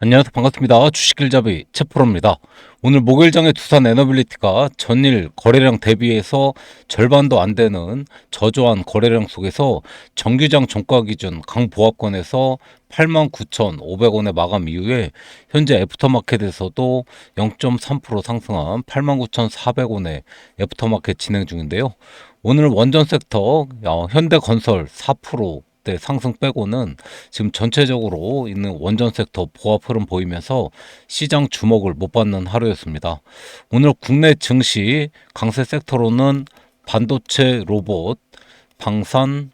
안녕하세요. 반갑습니다. 주식길잡이 채프로입니다. 오늘 목요일장의 두산 에너빌리티가 전일 거래량 대비해서 절반도 안 되는 저조한 거래량 속에서 정규장 종가 기준 강보합권에서 89,500원에 마감 이후에 현재 애프터마켓에서도 0.3% 상승한 89,400원에 애프터마켓 진행 중인데요. 오늘 원전 섹터 어, 현대건설 4% 대 상승 빼고는 지금 전체적으로 있는 원전 섹터 보합 흐름 보이면서 시장 주목을 못 받는 하루였습니다. 오늘 국내 증시 강세 섹터로는 반도체 로봇, 방산,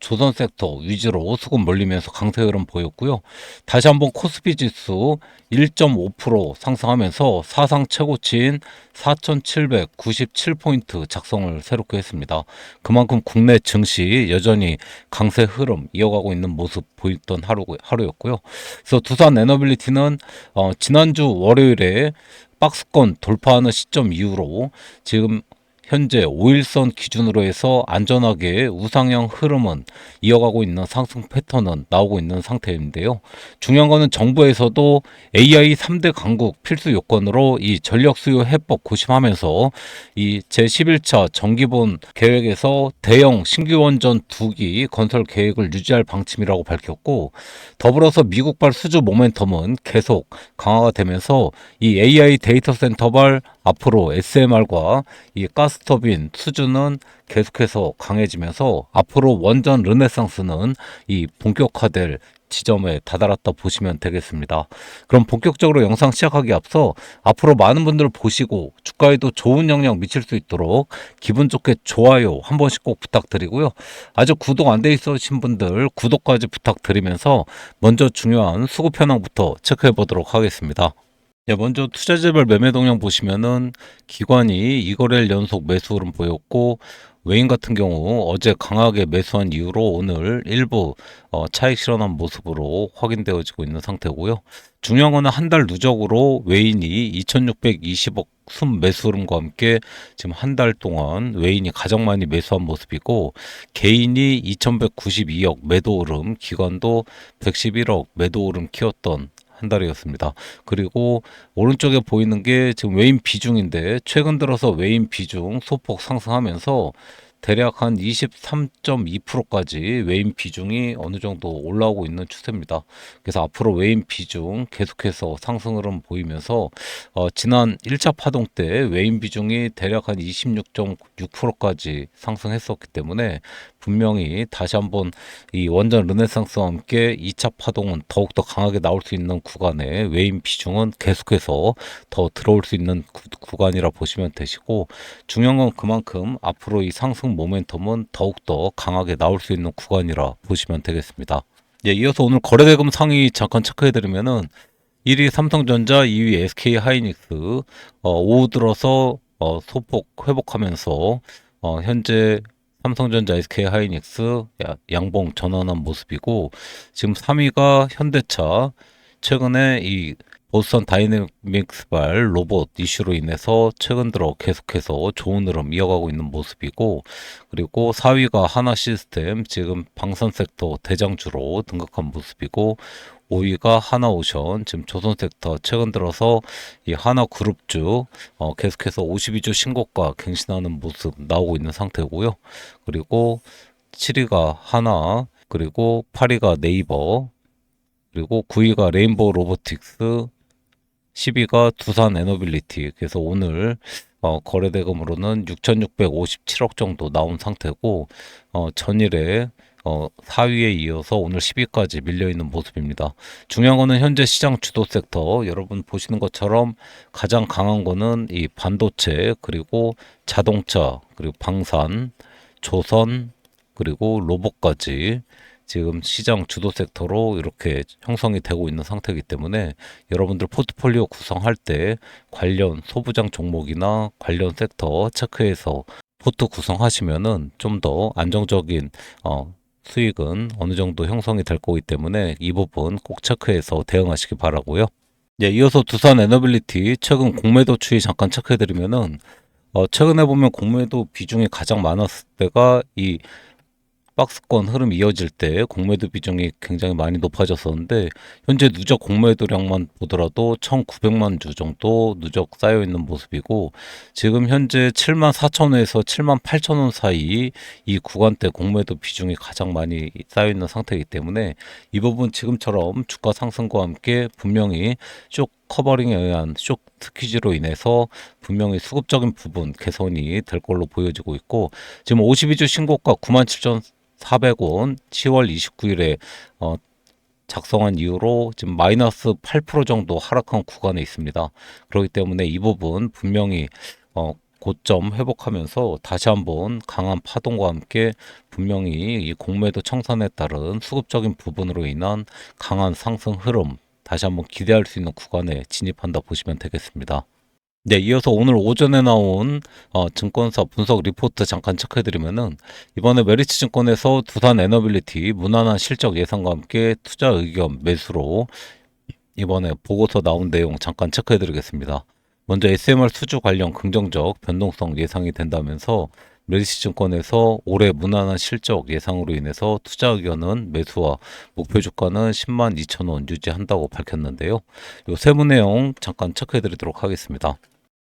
조선 섹터 위주로 수급 몰리면서 강세 흐름 보였고요. 다시 한번 코스피 지수 1.5% 상승하면서 사상 최고치인 4,797포인트 작성을 새롭게 했습니다. 그만큼 국내 증시 여전히 강세 흐름 이어가고 있는 모습 보였던 하루, 하루였고요. 그래서 두산 에너빌리티는 어, 지난주 월요일에 박스권 돌파하는 시점 이후로 지금 현재 5일선 기준으로 해서 안전하게 우상향 흐름은 이어가고 있는 상승 패턴은 나오고 있는 상태인데요. 중요한 거는 정부에서도 AI 3대 강국 필수 요건으로 이 전력 수요 해법 고심하면서 이 제11차 정기본 계획에서 대형 신규 원전 두기 건설 계획을 유지할 방침이라고 밝혔고 더불어서 미국발 수주 모멘텀은 계속 강화가 되면서 이 AI 데이터 센터발 앞으로 SMR과 이 가스터빈 수준은 계속해서 강해지면서 앞으로 원전 르네상스는 이 본격화될 지점에 다다랐다 보시면 되겠습니다. 그럼 본격적으로 영상 시작하기 앞서 앞으로 많은 분들 보시고 주가에도 좋은 영향 미칠 수 있도록 기분 좋게 좋아요 한 번씩 꼭 부탁드리고요. 아직 구독 안 돼 있으신 분들 구독까지 부탁드리면서 먼저 중요한 수급 현황부터 체크해 보도록 하겠습니다. 예, 먼저 투자재별 매매 동향 보시면은 기관이 이거래일 연속 매수 흐름 보였고 외인 같은 경우 어제 강하게 매수한 이후로 오늘 일부 어, 차익 실현한 모습으로 확인되어지고 있는 상태고요. 중요한 거는 한 달 누적으로 외인이 2,620억 순 매수 흐름과 함께 지금 한 달 동안 외인이 가장 많이 매수한 모습이고 개인이 2,192억 매도 흐름, 기관도 111억 매도 흐름 키웠던 한 달이었습니다. 그리고 오른쪽에 보이는 게 지금 외인 비중인데 최근 들어서 외인 비중 소폭 상승하면서 대략 한 23.2%까지 외인 비중이 어느 정도 올라오고 있는 추세입니다. 그래서 앞으로 외인 비중 계속해서 상승 흐름 보이면서 어, 지난 1차 파동 때 외인 비중이 대략 한 26.6%까지 상승했었기 때문에 분명히 다시 한번 이 원전 르네상스와 함께 2차 파동은 더욱더 강하게 나올 수 있는 구간에 외인 비중은 계속해서 더 들어올 수 있는 구, 간이라 보시면 되시고 중요한 건 그만큼 앞으로 이 상승 모멘텀은 더욱더 강하게 나올 수 있는 구간이라 보시면 되겠습니다. 예, 이어서 오늘 거래대금 상위 잠깐 체크해드리면은 1위 삼성전자, 2위 SK 하이닉스, 어, 오후 들어서 어, 소폭 회복하면서 어, 현재 삼성전자, SK 하이닉스 양봉 전환한 모습이고 지금 3위가 현대차 최근에 이 보스턴 다이내믹스발 로봇 이슈로 인해서 최근 들어 계속해서 좋은 흐름 이어가고 있는 모습이고 그리고 4위가 하나 시스템 지금 방산 섹터 대장주로 등극한 모습이고 5위가 하나오션 지금 조선 섹터 최근 들어서 이 하나 그룹주 어, 계속해서 52주 신고가 갱신하는 모습 나오고 있는 상태고요. 그리고 7위가 하나 그리고 8위가 네이버 그리고 9위가 레인보우 로보틱스 10위가 두산 에너빌리티 그래서 오늘 어, 거래대금으로는 6,657억 정도 나온 상태고 어, 전일에 어, 4위에 이어서 오늘 10위까지 밀려 있는 모습입니다. 중요한 거는 현재 시장 주도 섹터 여러분 보시는 것처럼 가장 강한 거는 이 반도체 그리고 자동차 그리고 방산 조선 그리고 로봇까지 지금 시장 주도 섹터로 이렇게 형성이 되고 있는 상태이기 때문에 여러분들 포트폴리오 구성할 때 관련 소부장 종목이나 관련 섹터 체크해서 포트 구성하시면은 좀 더 안정적인 어, 수익은 어느 정도 형성이 될 거기 때문에 이 부분 꼭 체크해서 대응하시기 바라고요. 예, 이어서 두산 에너빌리티 최근 공매도 추이 잠깐 체크해드리면은 어, 최근에 보면 공매도 비중이 가장 많았을 때가 이 박스권 흐름 이어질 때 공매도 비중이 굉장히 많이 높아졌었는데 현재 누적 공매도량만 보더라도 1,900만 주 정도 누적 쌓여 있는 모습이고 지금 현재 7만 4천 원에서 7만 8천 원 사이 이 구간대 공매도 비중이 가장 많이 쌓여 있는 상태이기 때문에 이 부분 지금처럼 주가 상승과 함께 분명히 쇼 커버링에 의한 쇼 퀴즈로 인해서 분명히 수급적인 부분 개선이 될 걸로 보여지고 있고 지금 52주 신고가 97,400원 10월 29일에 어, 작성한 이후로 지금 마이너스 8% 정도 하락한 구간에 있습니다. 그렇기 때문에 이 부분 분명히 어, 고점 회복하면서 다시 한번 강한 파동과 함께 분명히 이 공매도 청산에 따른 수급적인 부분으로 인한 강한 상승 흐름 다시 한번 기대할 수 있는 구간에 진입한다 보시면 되겠습니다. 네, 이어서 오늘 오전에 나온 어, 증권사 분석 리포트 잠깐 체크해드리면은 이번에 메리츠 증권에서 두산 에너빌리티 무난한 실적 예상과 함께 투자 의견 매수로 이번에 보고서 나온 내용 잠깐 체크해드리겠습니다. 먼저 SMR 수주 관련 긍정적 변동성 예상이 된다면서 메리츠 증권에서 올해 무난한 실적 예상으로 인해서 투자 의견은 매수와 목표 주가는 10만 2천 원 유지한다고 밝혔는데요. 요 세부 내용 잠깐 체크해 드리도록 하겠습니다.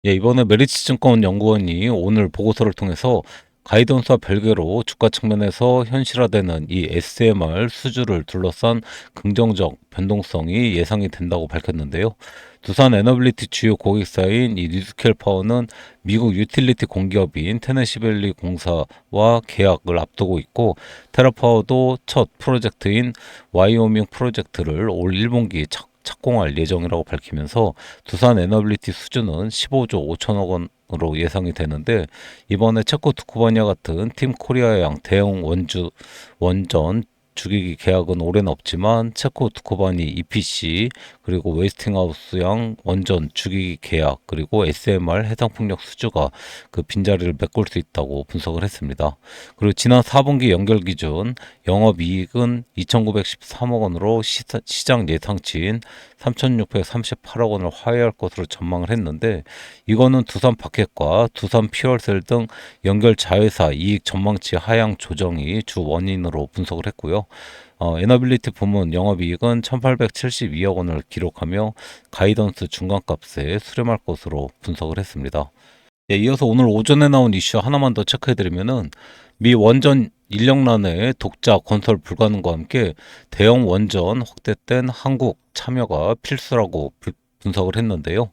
예, 이번에 메리츠 증권 연구원이 오늘 보고서를 통해서 가이던스와 별개로 주가 측면에서 현실화되는 이 SMR 수주를 둘러싼 긍정적 변동성이 예상이 된다고 밝혔는데요. 두산 에너빌리티 주요 고객사인 이 뉴스켈 파워는 미국 유틸리티 공기업인 테네시밸리 공사와 계약을 앞두고 있고 테라파워도 첫 프로젝트인 와이오밍 프로젝트를 올 1분기 착, 착공할 예정이라고 밝히면서 두산 에너빌리티 수주는 15조 5천억 원 으로 예상이 되는데 이번에 체코 투쿠바니아 같은 팀 코리아 양 대형 원주 원전 주기기 계약은 올해는 없지만 체코 투코바니 EPC 그리고 웨스팅하우스양 원전 주기기 계약 그리고 SMR 해상풍력 수주가 그 빈자리를 메꿀 수 있다고 분석을 했습니다. 그리고 지난 4분기 연결 기준 영업 이익은 2,913억 원으로 시장 예상치인 3,638억 원을 화해할 것으로 전망을 했는데 이거는 두산 파켓과 두산 피월셀 등 연결 자회사 이익 전망치 하향 조정이 주 원인으로 분석을 했고요. 어, 에너빌리티 부문 영업이익은 1,872억 원을 기록하며 가이던스 중간값에 수렴할 것으로 분석을 했습니다. 예, 이어서 오늘 오전에 나온 이슈 하나만 더 체크해드리면은 미 원전 인력난의 독자 건설 불가능과 함께 대형 원전 확대된 한국 참여가 필수라고 분석을 했는데요.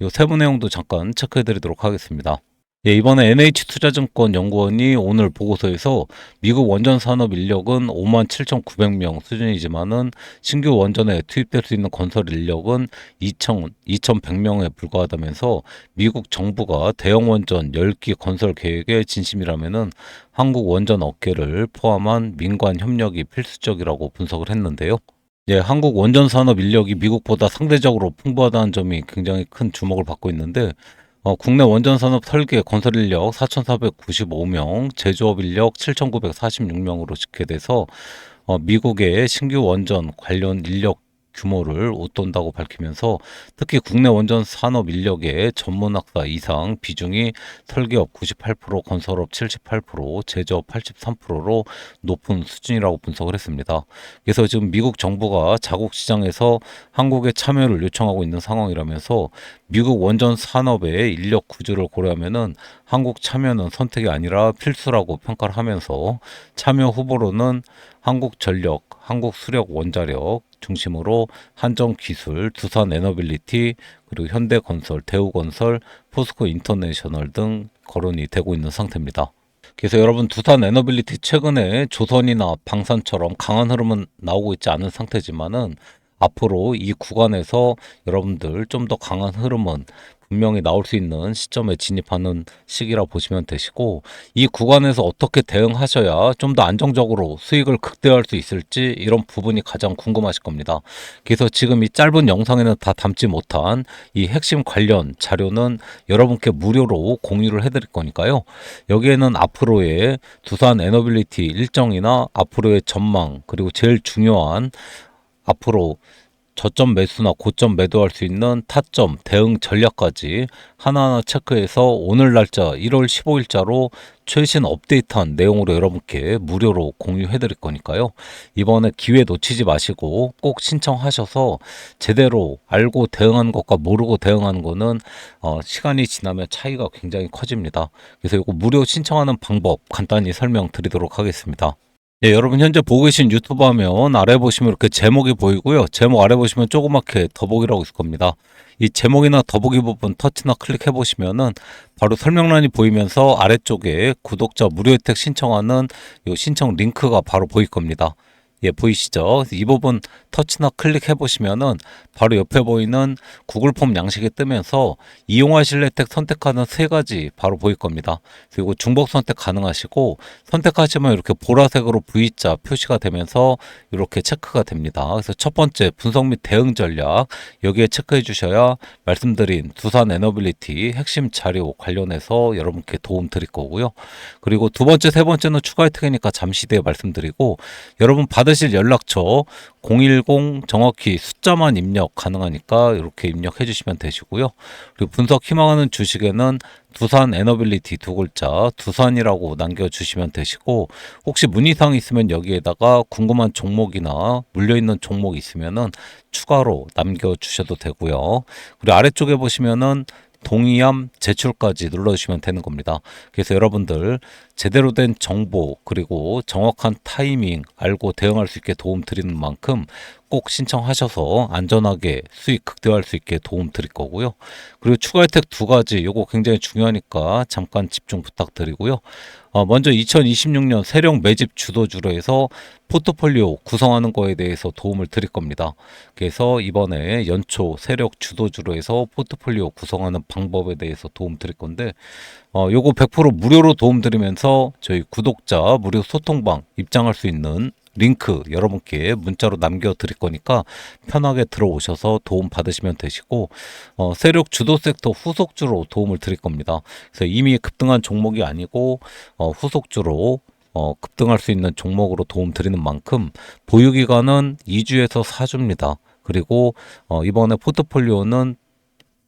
이 세부 내용도 잠깐 체크해드리도록 하겠습니다. 예, 이번에 NH투자증권 연구원이 오늘 보고서에서 미국 원전 산업 인력은 5만 7,900명 수준이지만은 신규 원전에 투입될 수 있는 건설 인력은 2,000, 2,100명에 불과하다면서 미국 정부가 대형 원전 10기 건설 계획에 진심이라면은 한국 원전 업계를 포함한 민관 협력이 필수적이라고 분석을 했는데요. 예, 한국 원전 산업 인력이 미국보다 상대적으로 풍부하다는 점이 굉장히 큰 주목을 받고 있는데 어, 국내 원전 산업 설계 건설 인력 4,495명, 제조업 인력 7,946명으로 집계돼서 어, 미국의 신규 원전 관련 인력 규모를 웃돈다고 밝히면서 특히 국내 원전 산업 인력의 전문 학사 이상 비중이 설계업 98%, 건설업 78%, 제조업 83%로 높은 수준이라고 분석을 했습니다. 그래서 지금 미국 정부가 자국 시장에서 한국의 참여를 요청하고 있는 상황이라면서 미국 원전 산업의 인력 구조를 고려하면은 한국 참여는 선택이 아니라 필수라고 평가를 하면서 참여 후보로는 한국 전력, 한국 수력 원자력, 중심으로 한정 기술, 두산 에너빌리티, 그리고 현대건설, 대우건설, 포스코 인터내셔널 등 거론이 되고 있는 상태입니다. 그래서 여러분 두산 에너빌리티 최근에 조선이나 방산처럼 강한 흐름은 나오고 있지 않은 상태지만은 앞으로 이 구간에서 여러분들 좀 더 강한 흐름은 분명히 나올 수 있는 시점에 진입하는 시기라 보시면 되시고 이 구간에서 어떻게 대응하셔야 좀 더 안정적으로 수익을 극대화할 수 있을지 이런 부분이 가장 궁금하실 겁니다. 그래서 지금 이 짧은 영상에는 다 담지 못한 이 핵심 관련 자료는 여러분께 무료로 공유를 해드릴 거니까요. 여기에는 앞으로의 두산 에너빌리티 일정이나 앞으로의 전망 그리고 제일 중요한 앞으로 저점 매수나 고점 매도할 수 있는 타점 대응 전략까지 하나하나 체크해서 오늘 날짜 1월 15일자로 최신 업데이트한 내용으로 여러분께 무료로 공유해 드릴 거니까요. 이번에 기회 놓치지 마시고 꼭 신청하셔서 제대로 알고 대응하는 것과 모르고 대응하는 거는 어, 시간이 지나면 차이가 굉장히 커집니다. 그래서 이거 무료 신청하는 방법 간단히 설명드리도록 하겠습니다. 예, 여러분 현재 보고 계신 유튜브 화면 아래 보시면 이렇게 제목이 보이고요. 제목 아래 보시면 조그맣게 더보기라고 있을 겁니다. 이 제목이나 더보기 부분 터치나 클릭해 보시면은 바로 설명란이 보이면서 아래쪽에 구독자 무료 혜택 신청하는 요 신청 링크가 바로 보일 겁니다. 예, 보이시죠? 이 부분 터치나 클릭해 보시면은 바로 옆에 보이는 구글 폼 양식이 뜨면서 이용하실 혜택 선택하는 세 가지 바로 보일 겁니다. 그리고 중복 선택 가능하시고 선택하시면 이렇게 보라색으로 V자 표시가 되면서 이렇게 체크가 됩니다. 그래서 첫 번째 분석 및 대응 전략 여기에 체크해 주셔야 말씀드린 두산 에너빌리티 핵심 자료 관련해서 여러분께 도움 드릴 거고요. 그리고 두 번째, 세 번째는 추가 혜택이니까 잠시 뒤에 말씀드리고 여러분 받 으실 연락처 010 정확히 숫자만 입력 가능하니까 이렇게 입력해 주시면 되시고요. 그리고 분석 희망하는 주식에는 두산 에너빌리티 두 글자 두산이라고 남겨주시면 되시고 혹시 문의사항 있으면 여기에다가 궁금한 종목이나 물려있는 종목 있으면은 추가로 남겨주셔도 되고요. 그리고 아래쪽에 보시면은 동의함 제출까지 눌러주시면 되는 겁니다. 그래서 여러분들 제대로 된 정보 그리고 정확한 타이밍 알고 대응할 수 있게 도움 드리는 만큼 꼭 신청하셔서 안전하게 수익 극대화할 수 있게 도움 드릴 거고요. 그리고 추가 혜택 두 가지 요거 굉장히 중요하니까 잠깐 집중 부탁드리고요. 어, 먼저 2026년 세력 매집 주도주로 해서 포트폴리오 구성하는 거에 대해서 도움을 드릴 겁니다. 그래서 이번에 연초 세력 주도주로 해서 포트폴리오 구성하는 방법에 대해서 도움 드릴 건데 어, 요거 100% 무료로 도움 드리면서 저희 구독자 무료 소통방 입장할 수 있는 링크 여러분께 문자로 남겨 드릴 거니까 편하게 들어오셔서 도움 받으시면 되시고 어, 세력 주도 섹터 후속주로 도움을 드릴 겁니다. 그래서 이미 급등한 종목이 아니고 어, 후속주로 어, 급등할 수 있는 종목으로 도움 드리는 만큼 보유 기간은 2주에서 4주입니다. 그리고 어, 이번에 포트폴리오는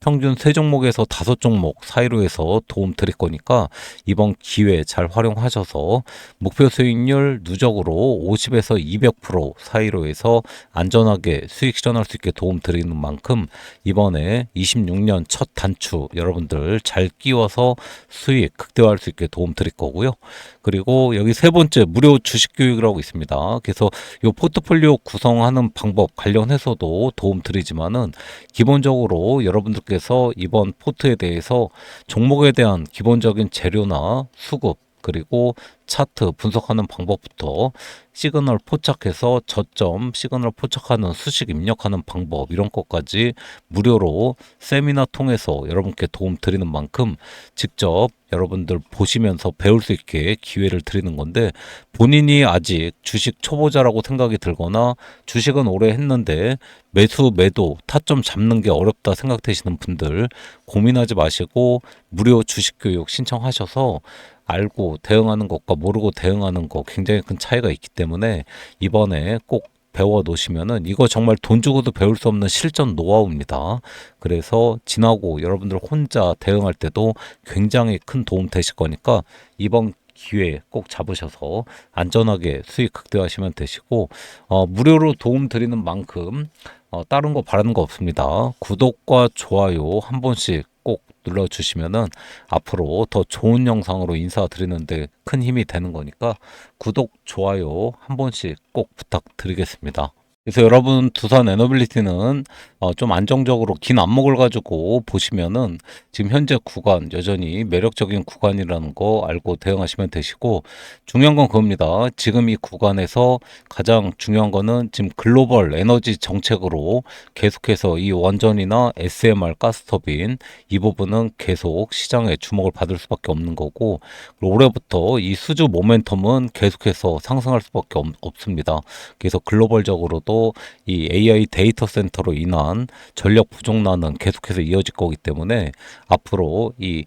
평균 세 종목에서 다섯 종목 사이로 해서 도움 드릴 거니까 이번 기회 잘 활용하셔서 목표 수익률 누적으로 50에서 200% 사이로 해서 안전하게 수익 실현할 수 있게 도움 드리는 만큼 이번에 26년 첫 단추 여러분들 잘 끼워서 수익 극대화할 수 있게 도움 드릴 거고요. 그리고 여기 세 번째 무료 주식 교육이라고 있습니다. 그래서 이 포트폴리오 구성하는 방법 관련해서도 도움 드리지만은 기본적으로 여러분들께 분석께서 이번 포트에 대해서 종목에 대한 기본적인 재료나 수급 그리고 차트 분석하는 방법부터 시그널 포착해서 저점 시그널 포착하는 수식 입력하는 방법 이런 것까지 무료로 세미나 통해서 여러분께 도움 드리는 만큼 직접 여러분들 보시면서 배울 수 있게 기회를 드리는 건데 본인이 아직 주식 초보자라고 생각이 들거나 주식은 오래 했는데 매수 매도 타점 잡는 게 어렵다 생각되시는 분들 고민하지 마시고 무료 주식 교육 신청하셔서 알고 대응하는 것과 모르고 대응하는 것 굉장히 큰 차이가 있기 때문에 이번에 꼭 배워 놓으시면은 이거 정말 돈 주고도 배울 수 없는 실전 노하우입니다. 그래서 지나고 여러분들 혼자 대응할 때도 굉장히 큰 도움 되실 거니까 이번 기회 꼭 잡으셔서 안전하게 수익 극대화하시면 되시고 어, 무료로 도움 드리는 만큼 어, 다른 거 바라는 거 없습니다. 구독과 좋아요 한 번씩 꼭 눌러주시면은 앞으로 더 좋은 영상으로 인사드리는데 큰 힘이 되는 거니까 구독, 좋아요 한 번씩 꼭 부탁드리겠습니다. 그래서 여러분 두산 에너빌리티는 어, 좀 안정적으로 긴 안목을 가지고 보시면은 지금 현재 구간 여전히 매력적인 구간이라는 거 알고 대응하시면 되시고 중요한 건 그겁니다. 지금 이 구간에서 가장 중요한 거는 지금 글로벌 에너지 정책으로 계속해서 이 원전이나 SMR 가스터빈 이 부분은 계속 시장에 주목을 받을 수밖에 없는 거고 올해부터 이 수주 모멘텀은 계속해서 상승할 수밖에 없, 습니다 그래서 글로벌적으로도 이 AI 데이터 센터로 인한 전력 부족난은 계속해서 이어질 거기 때문에 앞으로 이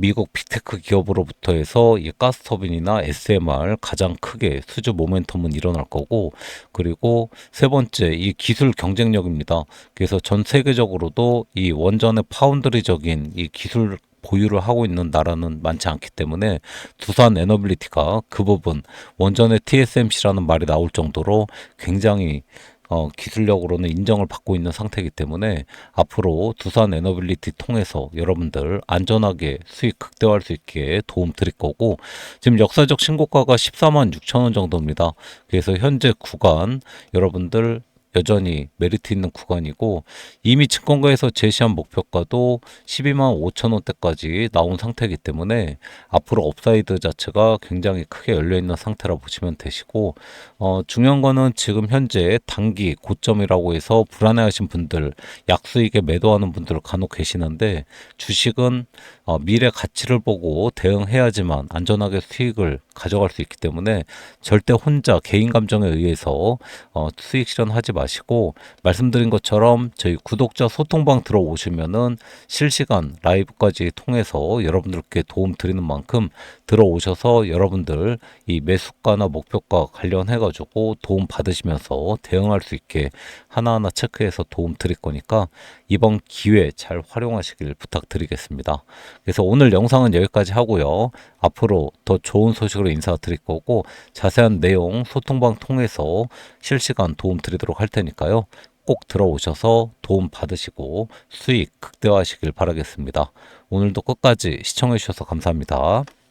미국 빅테크 기업으로부터 해서 이 가스 터빈이나 SMR 가장 크게 수주 모멘텀은 일어날 거고 그리고 세 번째 이 기술 경쟁력입니다. 그래서 전 세계적으로도 이 원전의 파운드리적인 이 기술 보유를 하고 있는 나라는 많지 않기 때문에 두산 에너빌리티가 그 부분 원전의 TSMC라는 말이 나올 정도로 굉장히 어, 기술력으로는 인정을 받고 있는 상태이기 때문에 앞으로 두산 에너빌리티 통해서 여러분들 안전하게 수익 극대화할 수 있게 도움 드릴 거고 지금 역사적 신고가가 14만 6천 원 정도입니다. 그래서 현재 구간 여러분들 여전히 메리트 있는 구간이고 이미 증권가에서 제시한 목표가도 12만 5천 원대까지 나온 상태이기 때문에 앞으로 업사이드 자체가 굉장히 크게 열려 있는 상태라 보시면 되시고 어, 중요한 거는 지금 현재 단기 고점이라고 해서 불안해하신 분들 약수익에 매도하는 분들 간혹 계시는데 주식은 어, 미래 가치를 보고 대응해야지만 안전하게 수익을 가져갈 수 있기 때문에 절대 혼자 개인 감정에 의해서 어, 수익 실현하지 마시고 말씀드린 것처럼 저희 구독자 소통방 들어오시면은 실시간 라이브까지 통해서 여러분들께 도움 드리는 만큼 들어오셔서 여러분들 이 매수가나 목표가 관련해 가지고 도움 받으시면서 대응할 수 있게 하나하나 체크해서 도움 드릴 거니까 이번 기회 잘 활용하시길 부탁드리겠습니다. 그래서 오늘 영상은 여기까지 하고요. 앞으로 더 좋은 소식으로 인사드릴 거고 자세한 내용 소통방 통해서 실시간 도움 드리도록 할 테니까요. 꼭 들어오셔서 도움 받으시고 수익 극대화하시길 바라겠습니다. 오늘도 끝까지 시청해 주셔서 감사합니다.